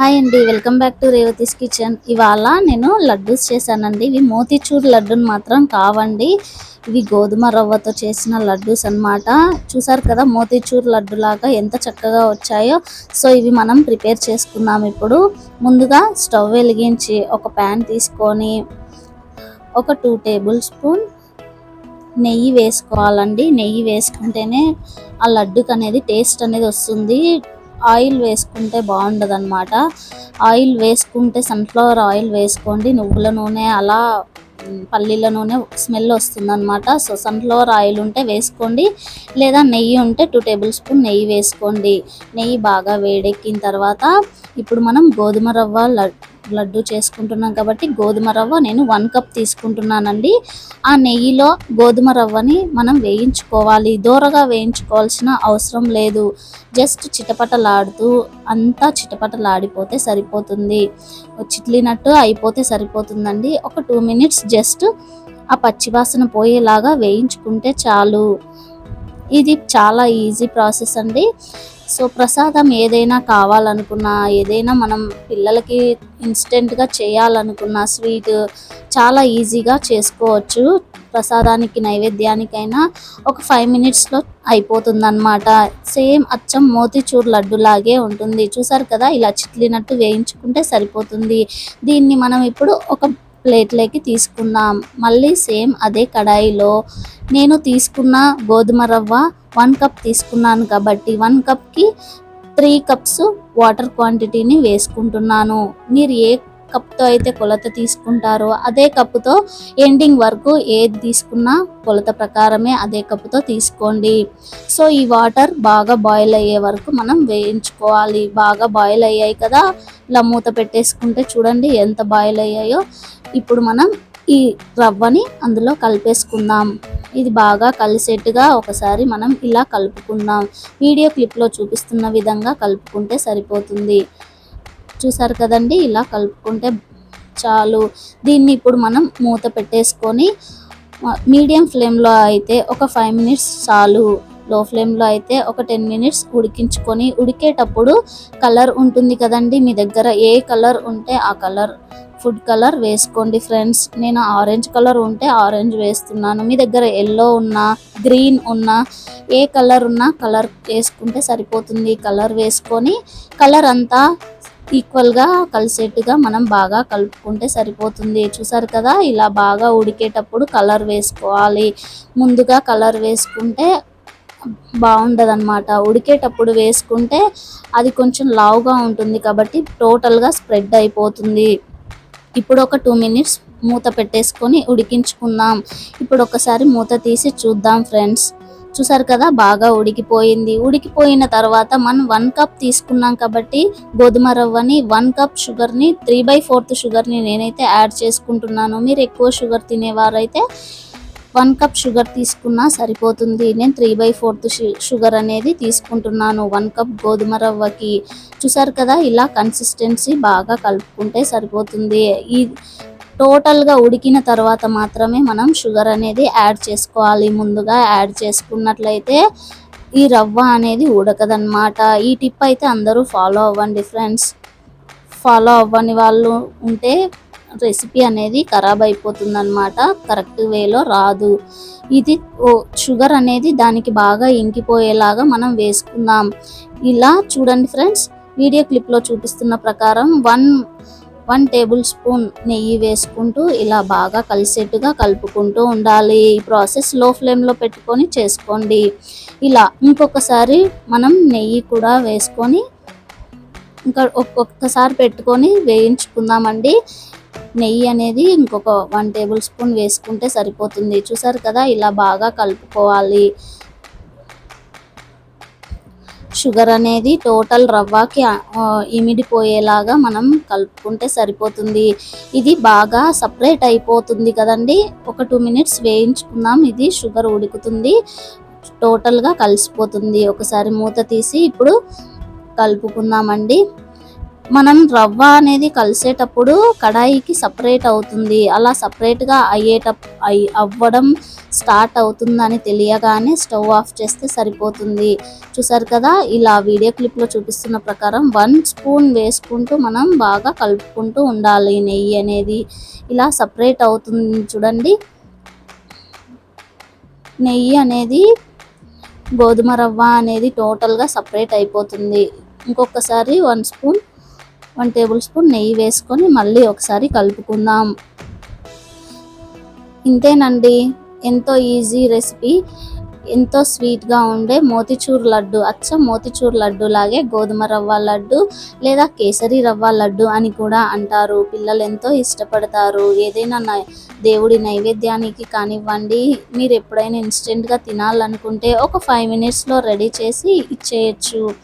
Hi అండి welcome back to Revathi's kitchen. ఇవాళ నేను లడ్డూస్ చేశానండి. ఇవి మోతీచూర్ లడ్డూని మాత్రం కావండి. ఇవి గోధుమ రవ్వతో చేసిన లడ్డూస్ అన్నమాట. చూసారు కదా మోతీచూర్ లడ్డు లాగా ఎంత చక్కగా వచ్చాయో. సో ఇవి మనం ప్రిపేర్ చేసుకుందాం ఇప్పుడు. ముందుగా స్టవ్ వెలిగించి ఒక ప్యాన్ తీసుకొని ఒక టూ టేబుల్ స్పూన్ నెయ్యి వేసుకోవాలండి. నెయ్యి వేసుకుంటేనే ఆ లడ్డుకు అనేది టేస్ట్ అనేది వస్తుంది. ఆయిల్ వేసుకుంటే బాగుండదు అనమాట ఆయిల్ వేసుకుంటే సన్ఫ్లవర్ ఆయిల్ వేసుకోండి. నువ్వుల నూనె అలా పల్లీల నూనె స్మెల్ వస్తుంది అనమాట సో సన్ఫ్లవర్ ఆయిల్ ఉంటే వేసుకోండి. లేదా నెయ్యి ఉంటే టూ టేబుల్ స్పూన్ నెయ్యి వేసుకోండి. నెయ్యి బాగా వేడెక్కిన తర్వాత ఇప్పుడు మనం గోధుమ రవ్వ లడ్ లడ్డు చేసుకుంటున్నాం కాబట్టి గోధుమ రవ్వ నేను వన్ కప్ తీసుకుంటున్నానండి. ఆ నెయ్యిలో గోధుమ రవ్వని మనం వేయించుకోవాలి. దూరగా వేయించుకోవాల్సిన అవసరం లేదు. జస్ట్ చిటపటలాడుతూ అంతా చిటపటలాడిపోతే సరిపోతుంది. చిట్లినట్టు అయిపోతే సరిపోతుందండి. ఒక టూ మినిట్స్ జస్ట్ ఆ పచ్చివాసన పోయేలాగా వేయించుకుంటే చాలు. ఇది చాలా ఈజీ ప్రాసెస్ అండి. సో ప్రసాదం ఏదైనా కావాలనుకున్నా ఏదైనా మనం పిల్లలకి ఇన్స్టెంట్గా చేయాలనుకున్న స్వీట్ చాలా ఈజీగా చేసుకోవచ్చు. ప్రసాదానికి నైవేద్యానికైనా ఒక ఫైవ్ మినిట్స్లో అయిపోతుందన్నమాట. సేమ్ అచ్చం మోతిచూర్ లడ్డు లాగే ఉంటుంది. చూసారు కదా ఇలా చిట్లినట్టు వేయించుకుంటే సరిపోతుంది. దీన్ని మనం ఇప్పుడు ఒక ప్లేట్లోకి తీసుకుందాం మళ్ళీ సేమ్ అదే కడాయిలో నేను తీసుకున్న గోధుమ రవ్వ వన్ కప్ తీసుకున్నాను కాబట్టి వన్ కప్కి త్రీ కప్స్ వాటర్ క్వాంటిటీని వేసుకుంటున్నాను. మీరు ఏ కప్తో అయితే కొలత తీసుకుంటారో అదే కప్పుతో ఎండింగ్ వరకు ఏది తీసుకున్నా కొలత ప్రకారమే అదే కప్పుతో తీసుకోండి. సో ఈ వాటర్ బాగా బాయిల్ అయ్యే వరకు మనం వేయించుకోవాలి. బాగా బాయిల్ అయ్యాయి కదా? ఇలా మూత పెట్టేసుకుంటే చూడండి ఎంత బాయిల్ అయ్యాయో. ఇప్పుడు మనం ఈ రవ్వని అందులో కలిపేసుకుందాం. ఇది బాగా కలిసేట్టుగా ఒకసారి మనం ఇలా కలుపుకుందాం. వీడియో క్లిప్లో చూపిస్తున్న విధంగా కలుపుకుంటే సరిపోతుంది. చూసారు కదండి? ఇలా కలుపుకుంటే చాలు. దీన్ని ఇప్పుడు మనం మూత పెట్టేసుకొని మీడియం ఫ్లేమ్లో అయితే ఒక ఫైవ్ మినిట్స్ చాలు. లో ఫ్లేమ్లో అయితే ఒక టెన్ మినిట్స్ ఉడికించుకొని ఉడికేటప్పుడు కలర్ ఉంటుంది కదండి? మీ దగ్గర ఏ కలర్ ఉంటే ఆ కలర్ ఫుడ్ కలర్ వేసుకోండి ఫ్రెండ్స్. నేను ఆరెంజ్ కలర్ ఉంటే ఆరెంజ్ వేస్తున్నాను. మీ దగ్గర ఎల్లో ఉన్నా గ్రీన్ ఉన్నా ఏ కలర్ ఉన్నా కలర్ వేసుకుంటే సరిపోతుంది. కలర్ వేసుకొని కలర్ అంతా ఈక్వల్గా కలిసేట్టుగా మనం బాగా కలుపుకుంటే సరిపోతుంది. చూసారు కదా? ఇలా బాగా ఉడికేటప్పుడు కలర్ వేసుకోవాలి. ముందుగా కలర్ వేసుకుంటే బాగుండదు అనమాట ఉడికేటప్పుడు వేసుకుంటే అది కొంచెం లావుగా ఉంటుంది కాబట్టి టోటల్గా స్ప్రెడ్ అయిపోతుంది. ఇప్పుడు ఒక టూ మినిట్స్ మూత పెట్టేసుకొని ఉడికించుకుందాం. ఇప్పుడు ఒకసారి మూత తీసి చూద్దాం ఫ్రెండ్స్ చూసారు కదా బాగా ఉడికిపోయింది. ఉడికిపోయిన తర్వాత మనం వన్ కప్ తీసుకున్నాం కాబట్టి గోధుమ రవ్వని వన్ కప్ షుగర్ని త్రీ బై ఫోర్త్ షుగర్ని నేనైతే యాడ్ చేసుకుంటున్నాను. మీరు ఎక్కువ షుగర్ తినేవారైతే వన్ కప్ షుగర్ తీసుకున్నా సరిపోతుంది. నేను త్రీ బై ఫోర్త్ షుగర్ అనేది తీసుకుంటున్నాను వన్ కప్ గోధుమ రవ్వకి. చూసారు కదా ఇలా కన్సిస్టెన్సీ బాగా కలుపుకుంటే సరిపోతుంది. ఈ టోటల్గా ఉడికిన తర్వాత మాత్రమే మనం షుగర్ అనేది యాడ్ చేసుకోవాలి. ముందుగా యాడ్ చేసుకున్నట్లయితే ఈ రవ్వ అనేది ఉడకదన్నమాట. ఈ టిప్ అయితే అందరూ ఫాలో అవ్వండి ఫ్రెండ్స్. ఫాలో అవ్వని వాళ్ళు ఉంటే రెసిపీ అనేది ఖరాబ్ అయిపోతుందన్నమాట. కరెక్ట్ వేలో రాదు. ఇది షుగర్ అనేది దానికి బాగా ఇంకిపోయేలాగా మనం వేసుకుందాం. ఇలా చూడండి ఫ్రెండ్స్. వీడియో క్లిప్లో చూపిస్తున్న ప్రకారం వన్ వన్ టేబుల్ స్పూన్ నెయ్యి వేసుకుంటూ ఇలా బాగా కలిసేట్టుగా కలుపుకుంటూ ఉండాలి. ఈ ప్రాసెస్లో ఫ్లేమ్లో పెట్టుకొని చేసుకోండి. ఇలా ఇంకొకసారి మనం నెయ్యి కూడా వేసుకొని ఇంకా ఒక్కొక్కసారి పెట్టుకొని వేయించుకుందామండి. నెయ్యి అనేది ఇంకొక వన్ టేబుల్ స్పూన్ వేసుకుంటే సరిపోతుంది. చూసారు కదా ఇలా బాగా కలుపుకోవాలి. షుగర్ అనేది టోటల్ రవ్వకి ఇమిడిపోయేలాగా మనం కలుపుకుంటే సరిపోతుంది. ఇది బాగా సపరేట్ అయిపోతుంది కదండి. ఒక టూ మినిట్స్ వేయించుకుందాం. ఇది షుగర్ ఉడుకుతుంది. టోటల్గా కలిసిపోతుంది. ఒకసారి మూత తీసి ఇప్పుడు కలుపుకుందామండి. మనం రవ్వ అనేది కలిసేటప్పుడు కడాయికి సపరేట్ అవుతుంది. అలా సపరేట్గా అయ్యేట అయ్ అవ్వడం స్టార్ట్ అవుతుందని తెలియగానే స్టవ్ ఆఫ్ చేస్తే సరిపోతుంది. చూసారు కదా? ఇలా వీడియో క్లిప్లో చూపిస్తున్న ప్రకారం వన్ స్పూన్ వేసుకుంటూ మనం బాగా కలుపుకుంటూ ఉండాలి నెయ్యి అనేది. ఇలా సపరేట్ అవుతుంది చూడండి. నెయ్యి అనేది గోధుమ రవ్వ అనేది టోటల్గా సపరేట్ అయిపోతుంది. ఇంకొకసారి one spoon one tablespoon నెయ్యి వేసుకొని మళ్ళీ ఒకసారి కలుపుకుందాం. ఇంతేనండి. ఎంతో ఈజీ రెసిపీ. ఎంతో స్వీట్గా ఉండే మోతిచూర్ లడ్డు అచ్చ మోతిచూర్ లడ్డు లాగే గోధుమ రవ్వ లడ్డు లేదా కేసరి రవ్వ లడ్డు అని కూడా అంటారు. పిల్లలు ఎంతో ఇష్టపడతారు. ఏదైనా దేవుడి నైవేద్యానికి కానివ్వండి మీరు ఎప్పుడైనా ఇన్స్టెంట్గా తినాలనుకుంటే ఒక ఫైవ్ మినిట్స్లో రెడీ చేసి ఇచ్చేయచ్చు.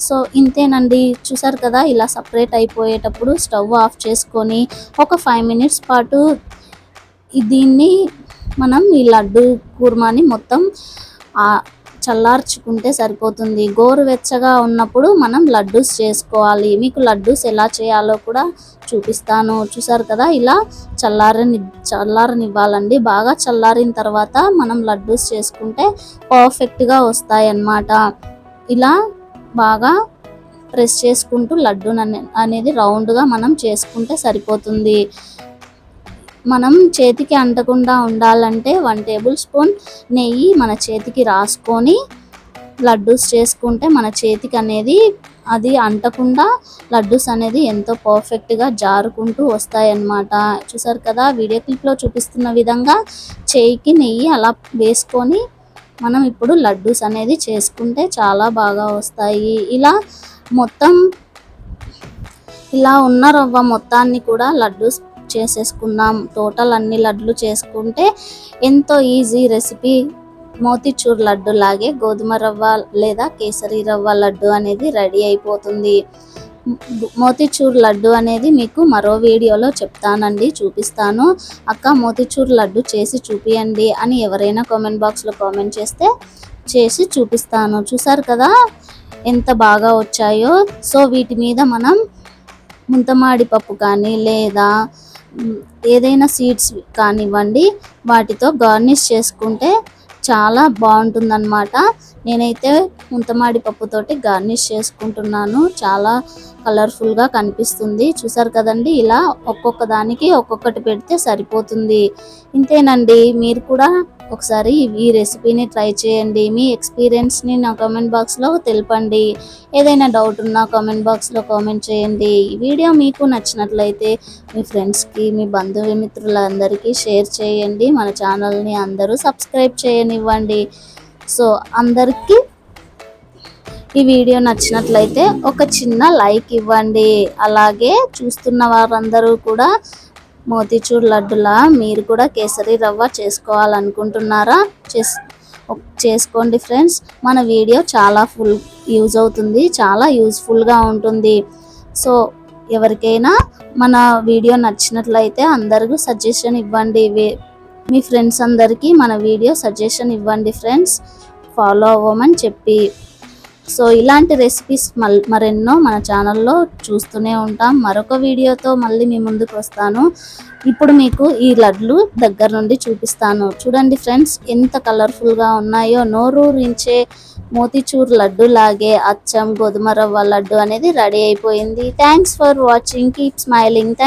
సో ఇంతేనండి. చూసారు కదా ఇలా సపరేట్ అయిపోయేటప్పుడు స్టవ్ ఆఫ్ చేసుకొని ఒక ఫైవ్ మినిట్స్ పాటు దీన్ని మనం ఈ లడ్డు కూర్మాని మొత్తం చల్లార్చుకుంటే సరిపోతుంది. గోరువెచ్చగా ఉన్నప్పుడు మనం లడ్డూస్ చేసుకోవాలి. మీకు లడ్డూస్ ఎలా చేయాలో కూడా చూపిస్తాను. చూసారు కదా ఇలా చల్లారని చల్లారనివ్వాలండి. బాగా చల్లారిన తర్వాత మనం లడ్డూస్ చేసుకుంటే పర్ఫెక్ట్గా వస్తాయి అన్నమాట ఇలా బాగా ప్రెస్ చేసుకుంటూ లడ్డు అనేది రౌండ్గా మనం చేసుకుంటే సరిపోతుంది. మనం చేతికి అంటకుండా ఉండాలంటే వన్ టేబుల్ స్పూన్ నెయ్యి మన చేతికి రాసుకొని లడ్డూస్ చేసుకుంటే మన చేతికి అనేది అది అంటకుండా లడ్డూస్ అనేది ఎంతో పర్ఫెక్ట్గా జారుకుంటూ వస్తాయన్నమాట. చూసారు కదా వీడియో క్లిప్లో చూపిస్తున్న విధంగా చేయికి నెయ్యి అలా వేసుకొని మనం ఇప్పుడు లడ్డూస్ అనేది చేసుకుంటే చాలా బాగా వస్తాయి. ఇలా మొత్తం ఇలా ఉన్న రవ్వ మొత్తాన్ని కూడా లడ్డూస్ చేసేసుకుందాం. టోటల్ అన్ని లడ్లు చేసుకుంటే ఎంతో ఈజీ రెసిపీ. మోతిచూర్ లడ్డు లాగే గోధుమ రవ్వ లేదా కేసరి రవ్వ లడ్డు అనేది రెడీ అయిపోతుంది. మోతిచూర్ లడ్డు అనేది మీకు మరో వీడియోలో చెప్తానండి చూపిస్తాను. అక్క మోతిచూర్ లడ్డు చేసి చూపియండి అని ఎవరైనా కామెంట్ బాక్స్లో కామెంట్ చేస్తే చేసి చూపిస్తాను. చూసారు కదా ఎంత బాగా వచ్చాయో. సో వీటి మీద మనం ముంతమాడి పప్పు కానీ లేదా ఏదైనా సీడ్స్ కానివ్వండి వాటితో గార్నిష్ చేసుకుంటే చాలా బాగుంటుందన్నమాట. నేనైతే ముంతమాడి పప్పుతోటి గార్నిష్ చేసుకుంటున్నాను. చాలా కలర్ఫుల్గా కనిపిస్తుంది. చూసారు కదండి? ఇలా ఒక్కొక్క దానికి ఒక్కొక్కటి పెడితే సరిపోతుంది. ఇంతేనండి. మీరు కూడా ఒకసారి ఈ రెసిపీని ట్రై చేయండి. మీ ఎక్స్పీరియన్స్ని నా కామెంట్ బాక్స్లో తెలపండి. ఏదైనా డౌట్ ఉన్నా కామెంట్ బాక్స్లో కామెంట్ చేయండి. ఈ వీడియో మీకు నచ్చినట్లయితే మీ ఫ్రెండ్స్కి మీ బంధుమిత్రులందరికీ షేర్ చేయండి. మన ఛానల్ని అందరూ సబ్స్క్రైబ్ చేయనివ్వండి. సో అందరికీ ఈ వీడియో నచ్చినట్లయితే ఒక చిన్న లైక్ ఇవ్వండి. అలాగే చూస్తున్న వారందరూ కూడా మోతీచూర్ లడ్డులా మీరు కూడా కేసరి రవ్వ చేసుకోవాలనుకుంటున్నారా? చేస్ చేసుకోండి ఫ్రెండ్స్. మన వీడియో చాలా ఫుల్ యూజ్ అవుతుంది చాలా యూజ్ఫుల్గా ఉంటుంది. సో ఎవరికైనా మన వీడియో నచ్చినట్లయితే అందరికీ సజెషన్ ఇవ్వండి. మీ ఫ్రెండ్స్ అందరికీ మన వీడియో సజెషన్ ఇవ్వండి ఫ్రెండ్స్ ఫాలో అవ్వమని చెప్పి. సో ఇలాంటి రెసిపీస్ మల్ మరెన్నో మన ఛానల్లో చూస్తూనే ఉంటాం. మరొక వీడియోతో మళ్ళీ మీ ముందుకు వస్తాను. ఇప్పుడు మీకు ఈ లడ్లు దగ్గర నుండి చూపిస్తాను. చూడండి ఫ్రెండ్స్ ఎంత కలర్ఫుల్గా ఉన్నాయో. నోరూరించే మోతిచూర్ లడ్డు లాగే అచ్చం గోధుమ రవ్వ లడ్డు అనేది రెడీ అయిపోయింది. Thanks for watching keep smiling thank